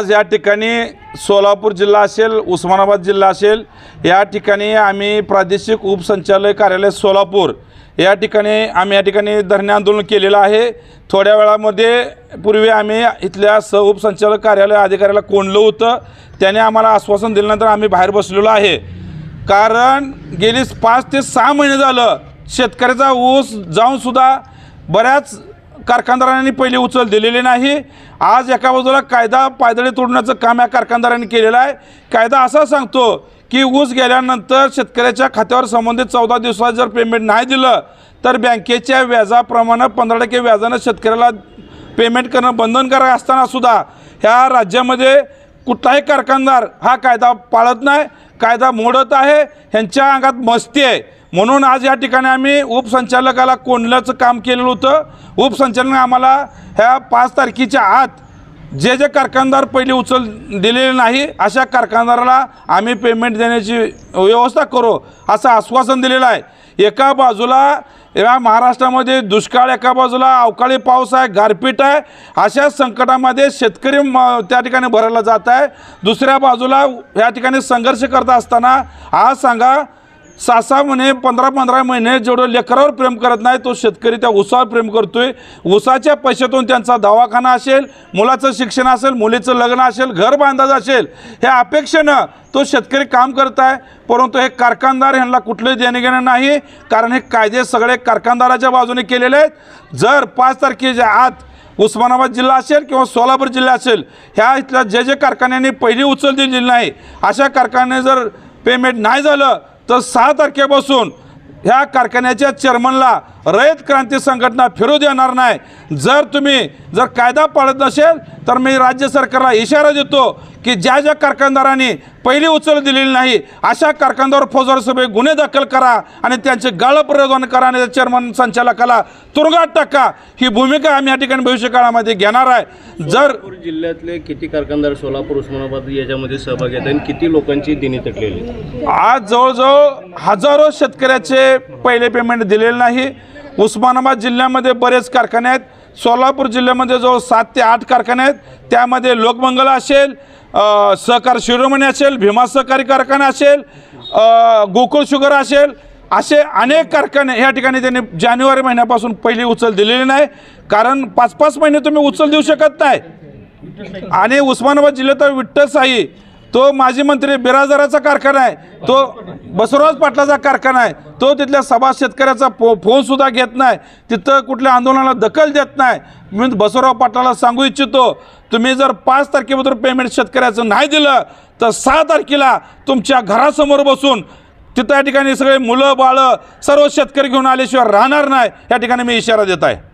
आज या ठिकाणी सोलापूर जिल्हा असेल उस्मानाबाद जिल्हा असेल या ठिकाणी आम्ही प्रादेशिक उपसंचालक कार्यालय सोलापूर या ठिकाणी आम्ही या ठिकाणी धरणे आंदोलन केलेलं आहे. थोड्या वेळामध्ये पूर्वी आम्ही इथल्या सह उपसंचालक कार्यालय अधिकाऱ्याला कोंडलं होतं. त्याने आम्हाला आश्वासन दिल्यानंतर आम्ही बाहेर बसलेलो आहे. कारण गेली पाच ते सहा महिने झालं शेतकऱ्याचा ऊस जाऊनसुद्धा बऱ्याच कारखानदारांनी पहिले उचल दिलेली नाही. आज एका बाजूला कायदा पायदळी तोडण्याचं काम या कारखानदारांनी केलेलं आहे. कायदा असा सांगतो की ऊस गेल्यानंतर शेतकऱ्याच्या खात्यावर संबंधित चौदा दिवसात जर पेमेंट नाही दिलं तर बँकेच्या व्याजाप्रमाणे पंधरा टक्के व्याजानं शेतकऱ्याला पेमेंट करणं बंधनकारक असताना सुद्धा ह्या राज्यामध्ये कुठलाही कारखानदार हा कायदा पाळत नाही. कायदा मोडत आहे. ह्यांच्या अंगात मस्ती आहे. म्हणून आज या ठिकाणी आम्ही उपसंचालकाला कोंडल्याचं काम केलेलं होतं. उपसंचालकाने आम्हाला ह्या पाच तारखेच्या आत जे जे कारखानदार पहिले उचल दिलेले नाही अशा कारखानदाराला आम्ही पेमेंट देण्याची व्यवस्था करू असं आश्वासन दिलेलं आहे. एका बाजूला या महाराष्ट्रामध्ये दुष्काळ एका बाजूला अवकाळी पाऊस आहे गारपीट आहे अशा संकटामध्ये शेतकरी म त्या ठिकाणी भरायला जात आहे. दुसऱ्या बाजूला या ठिकाणी संघर्ष करत असताना आज सांगा सहा सहा महिने पंधरा पंधरा महिने जेवढं लेकरावर प्रेम करत नाही तो शेतकरी त्या उसावर प्रेम करतोय. उसाच्या पैशातून त्यांचा दवाखाना असेल मुलाचं शिक्षण असेल मुलीचं लग्न असेल घर बांधायचं असेल ह्या अपेक्षेनं तो शेतकरी काम करत आहे परंतु हे कारखानदार ह्यांना कुठलंही देणे घेणं नाही कारण हे कायदे सगळे कारखानदाराच्या बाजूने केलेले आहेत. जर पाच तारखेच्या आत उस्मानाबाद जिल्हा असेल किंवा सोलापूर जिल्हा असेल ह्या इथल्या जे जे कारखान्यांनी पहिली उचल दिलेली नाही अशा कारखाने जर पेमेंट नाही झालं तर सहा तारखेपासून ह्या कारखान्याच्या चेअरमनला रयत क्रांती संघटना फिरू देणार नाही. जर तुम्ही जर कायदा पाळत नसेल तर मी राज्य सरकारला इशारा देतो की ज्या ज्या कारखानदारांनी पहिली उचल दिलेली नाही अशा कारखानदार फौजदार सभे गुन्हे दाखल करा आणि त्यांचे गाळं प्रयोजन करा आणि चेअरमन संचालकाला तुरुंगात टाका. ही भूमिका आम्ही या ठिकाणी भविष्य काळामध्ये घेणार आहे. जर जिल्ह्यातले किती कारखानदार सोलापूर उस्मानाबाद याच्यामध्ये सहभागी आहेत आणि किती लोकांची दिनी तटलेली? आज जवळजवळ हजारो शेतकऱ्याचे पहिले पेमेंट दिलेले नाही. उस्मानाबाद जिल्ह्यामध्ये बरेच कारखाने आहेत. सोलापूर जिल्ह्यामध्ये जवळ सात ते आठ कारखाने आहेत. त्यामध्ये लोकमंगल असेल सहकार शिरोमणी असेल भीमा सहकारी कारखाना असेल गोकुळ शुगर असेल असे अनेक कारखाने ह्या ठिकाणी त्यांनी जानेवारी महिन्यापासून पहिली उचल दिलेली नाही. कारण पाच पाच महिने तुम्ही उचल देऊ शकत नाही. आणि उस्मानाबाद जिल्ह्यात विठ्ठल साई तो माजी मंत्री बिराजदाराचा कारखाना आहे. तो बसवराज पाटलाचा कारखाना आहे. तो तिथल्या सभा शेतकऱ्याचा फो फोनसुद्धा घेत नाही. तिथं कुठल्या आंदोलनाला दखल देत नाही. मी बसवराव पाटलाला सांगू इच्छितो तुम्ही जर पाच तारखेबद्दल पेमेंट शेतकऱ्याचं नाही दिलं तर सहा तारखेला तुमच्या घरासमोर बसून तिथं या ठिकाणी सगळे मुलं बाळं सर्व शेतकरी घेऊन आल्याशिवाय राहणार नाही. या ठिकाणी मी इशारा देत आहे.